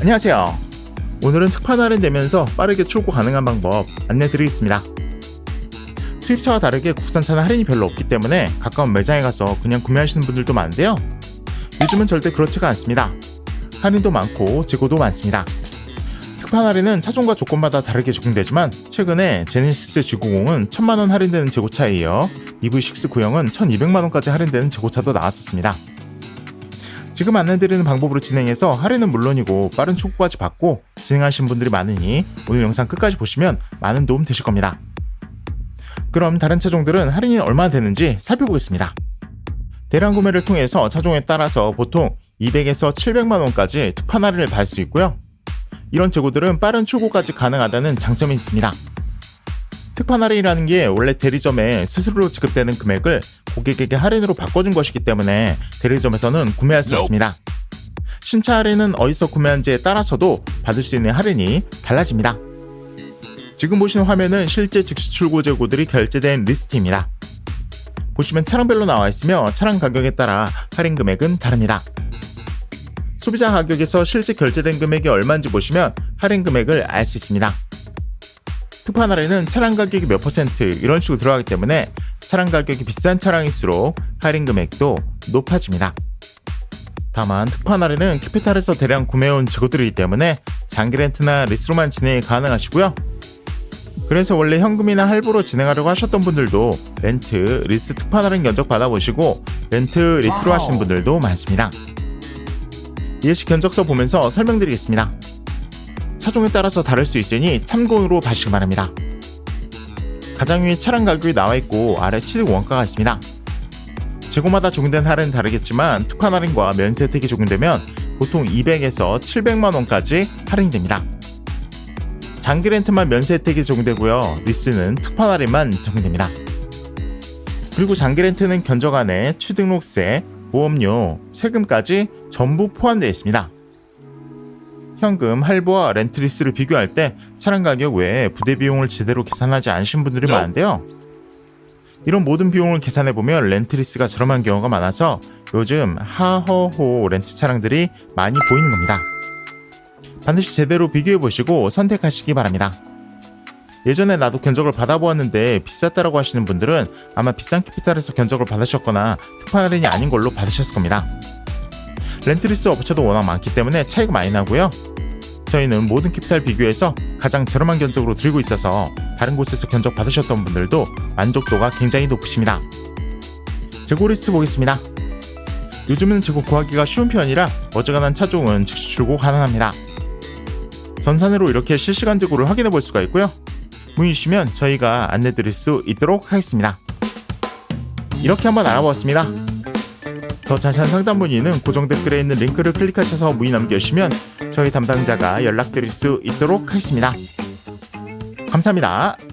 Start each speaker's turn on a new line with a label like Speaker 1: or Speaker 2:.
Speaker 1: 안녕하세요. 오늘은 특판 할인되면서 빠르게 출고 가능한 방법 안내드리겠습니다. 수입차와 다르게 국산차는 할인이 별로 없기 때문에 가까운 매장에 가서 그냥 구매하시는 분들도 많은데요. 요즘은 절대 그렇지가 않습니다. 할인도 많고 재고도 많습니다. 특판 할인은 차종과 조건마다 다르게 적용되지만 최근에 제네시스 G90은 1000만원 할인되는 재고차에 이어 EV6 구형은 1200만원까지 할인되는 재고차도 나왔었습니다. 지금 안내드리는 방법으로 진행해서 할인은 물론이고 빠른 출고까지 받고 진행하신 분들이 많으니 오늘 영상 끝까지 보시면 많은 도움 되실 겁니다. 그럼 다른 차종들은 할인이 얼마나 되는지 살펴보겠습니다. 대량 구매를 통해서 차종에 따라서 보통 200에서 700만 원까지 특판 할인을 받을 수 있고요. 이런 재고들은 빠른 출고까지 가능하다는 장점이 있습니다. 특판 할인이라는 게 원래 대리점에 수수료로 지급되는 금액을 고객에게 할인으로 바꿔준 것이기 때문에 대리점에서는 구매할 수 없습니다. 신차 할인은 어디서 구매한지에 따라서도 받을 수 있는 할인이 달라집니다. 지금 보시는 화면은 실제 즉시 출고 재고들이 결제된 리스트입니다. 보시면 차량별로 나와 있으며 차량 가격에 따라 할인 금액은 다릅니다. 소비자 가격에서 실제 결제된 금액이 얼마인지 보시면 할인 금액을 알 수 있습니다. 특판 할인은 차량 가격이 몇 퍼센트 이런 식으로 들어가기 때문에 차량 가격이 비싼 차량일수록 할인 금액도 높아집니다. 다만 특판 할인은 캐피탈에서 대량 구매해온 재고들이기 때문에 장기 렌트나 리스로만 진행이 가능하시고요. 그래서 원래 현금이나 할부로 진행하려고 하셨던 분들도 렌트, 리스 특판 할인 견적 받아보시고 렌트, 리스로 하시는 분들도 많습니다. 예시 견적서 보면서 설명드리겠습니다. 차종에 따라서 다를 수 있으니 참고로 봐주시기 바랍니다. 가장 위에 차량 가격이 나와 있고 아래 취득 원가가 있습니다. 재고마다 적용된 할인은 다르겠지만 특판 할인과 면세 혜택이 적용되면 보통 200에서 700만 원까지 할인됩니다. 장기 렌트만 면세 혜택이 적용되고요. 리스는 특판 할인만 적용됩니다. 그리고 장기 렌트는 견적 안에 취등록세, 보험료, 세금까지 전부 포함되어 있습니다. 현금, 할부와 렌트리스를 비교할 때 차량 가격 외에 부대 비용을 제대로 계산하지 않으신 분들이 많은데요. 이런 모든 비용을 계산해 보면 렌트리스가 저렴한 경우가 많아서 요즘 하허호 렌트 차량들이 많이 보이는 겁니다. 반드시 제대로 비교해 보시고 선택하시기 바랍니다. 예전에 나도 견적을 받아보았는데 비쌌다라고 하시는 분들은 아마 비싼 캐피탈에서 견적을 받으셨거나 특판 할인이 아닌 걸로 받으셨을 겁니다. 렌트리스 업체도 워낙 많기 때문에 차이가 많이 나고요. 저희는 모든 캐피탈 비교해서 가장 저렴한 견적으로 드리고 있어서 다른 곳에서 견적 받으셨던 분들도 만족도가 굉장히 높으십니다. 재고 리스트 보겠습니다. 요즘은 재고 구하기가 쉬운 편이라 어지간한 차종은 즉시 출고 가능합니다. 전산으로 이렇게 실시간 재고를 확인해 볼 수가 있고요. 문의 주시면 저희가 안내 드릴 수 있도록 하겠습니다. 이렇게 한번 알아보았습니다. 더 자세한 상담 문의는 고정 댓글에 있는 링크를 클릭하셔서 문의 남겨주시면 저희 담당자가 연락드릴 수 있도록 하겠습니다. 감사합니다.